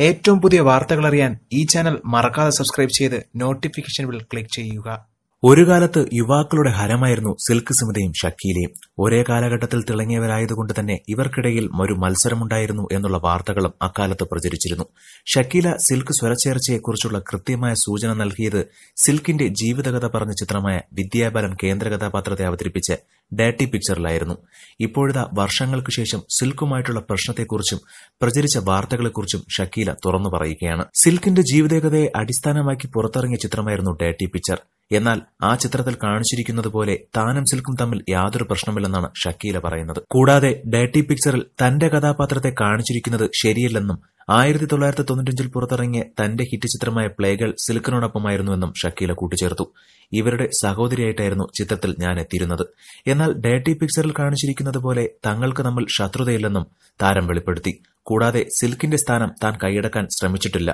ഏറ്റവും പുതിയ വാർത്തകൾ അറിയാൻ ഈ ചാനൽ മറക്കാതെ സബ്സ്ക്രൈബ് ചെയ്ത് നോട്ടിഫിക്കേഷൻ ബിൽ ക്ലിക്ക് ചെയ്യുക. ഒരു കാലത്ത് യുവാക്കളുടെ ഹരമായിരുന്നു സിൽക്ക് സ്മിതയും ഷക്കീലയും. ഒരേ കാലഘട്ടത്തിൽ തിളങ്ങിയവരായതുകൊണ്ട് തന്നെ ഇവർക്കിടയിൽ ഒരു മത്സരമുണ്ടായിരുന്നു എന്നുള്ള വാർത്തകളും അക്കാലത്ത് പ്രചരിച്ചിരുന്നു. ഷക്കീല സിൽക്ക് സ്വരച്ചേർച്ചയെക്കുറിച്ചുള്ള കൃത്യമായ സൂചന നൽകിയത് സിൽക്കിന്റെ ജീവിതകഥ പറഞ്ഞ ചിത്രമായ വിദ്യാബാലൻ കേന്ദ്ര കഥാപാത്രത്തെ അവതരിപ്പിച്ച് ഡാറ്റി പിക്ചറിലായിരുന്നു. ഇപ്പോഴത്തെ വർഷങ്ങൾക്ക് ശേഷം സിൽക്കുമായിട്ടുള്ള പ്രശ്നത്തെക്കുറിച്ചും പ്രചരിച്ച വാർത്തകളെക്കുറിച്ചും ഷക്കീല തുറന്നു പറയുകയാണ്. സിൽക്കിന്റെ ജീവിതകഥയെ അടിസ്ഥാനമാക്കി പുറത്തിറങ്ങിയ ചിത്രമായിരുന്നു ഡാറ്റി പിക്ചർ. എന്നാൽ ആ ചിത്രത്തിൽ കാണിച്ചിരിക്കുന്നത് പോലെ താനും സിൽക്കും തമ്മിൽ യാതൊരു പ്രശ്നമില്ലെന്നാണ് ഷക്കീല പറയുന്നത്. കൂടാതെ ഡേട്ടി പിക്ചറിൽ തന്റെ കഥാപാത്രത്തെ കാണിച്ചിരിക്കുന്നത് ശരിയല്ലെന്നും ആയിരത്തി തൊള്ളായിരത്തി തൊണ്ണൂറ്റഞ്ചിൽ പുറത്തിറങ്ങിയ തന്റെ ഹിറ്റ് ചിത്രമായ പ്ലേകൾ സിൽക്കിനോടൊപ്പമായിരുന്നുവെന്നും ഷക്കീല കൂട്ടിച്ചേർത്തു. ഇവരുടെ സഹോദരിയായിട്ടായിരുന്നു ചിത്രത്തിൽ ഞാൻ എത്തിയിരുന്നത്. എന്നാൽ ഡേട്ടി പിക്ചറിൽ കാണിച്ചിരിക്കുന്നത് പോലെ തങ്ങൾക്ക് തമ്മിൽ ശത്രുതയില്ലെന്നും താരം വെളിപ്പെടുത്തി. കൂടാതെ സിൽക്കിന്റെ സ്ഥാനം താൻ കൈയടക്കാൻ ശ്രമിച്ചിട്ടില്ല.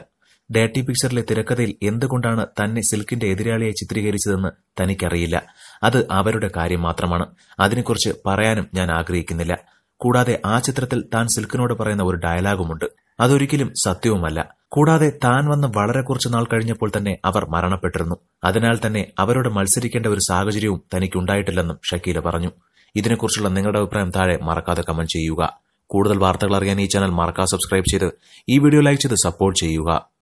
ഡാറ്റി പിക്ചറിലെ തിരക്കഥയിൽ എന്തുകൊണ്ടാണ് തന്നെ സിൽക്കിന്റെ എതിരാളിയെ ചിത്രീകരിച്ചതെന്ന് തനിക്കറിയില്ല. അത് അവരുടെ കാര്യം മാത്രമാണ്. അതിനെക്കുറിച്ച് പറയാനും ഞാൻ ആഗ്രഹിക്കുന്നില്ല. കൂടാതെ ആ ചിത്രത്തിൽ താൻ സിൽക്കിനോട് പറയുന്ന ഒരു ഡയലോഗുമുണ്ട്. അതൊരിക്കലും സത്യവുമല്ല കൂടാതെ താൻ വന്ന് വളരെ കുറച്ച് നാൾ കഴിഞ്ഞപ്പോൾ തന്നെ അവർ മരണപ്പെട്ടിരുന്നു. അതിനാൽ തന്നെ അവരോട് മത്സരിക്കേണ്ട ഒരു സാഹചര്യവും തനിക്കുണ്ടായിട്ടില്ലെന്നും ഷക്കീല പറഞ്ഞു. ഇതിനെക്കുറിച്ചുള്ള നിങ്ങളുടെ അഭിപ്രായം താഴെ മറക്കാതെ കമന്റ് ചെയ്യുക. കൂടുതൽ വാർത്തകൾ അറിയാൻ ഈ ചാനൽ മറക്കാതെ സബ്സ്ക്രൈബ് ചെയ്ത് ഈ വീഡിയോ ലൈക്ക് ചെയ്ത് സപ്പോർട്ട് ചെയ്യുക.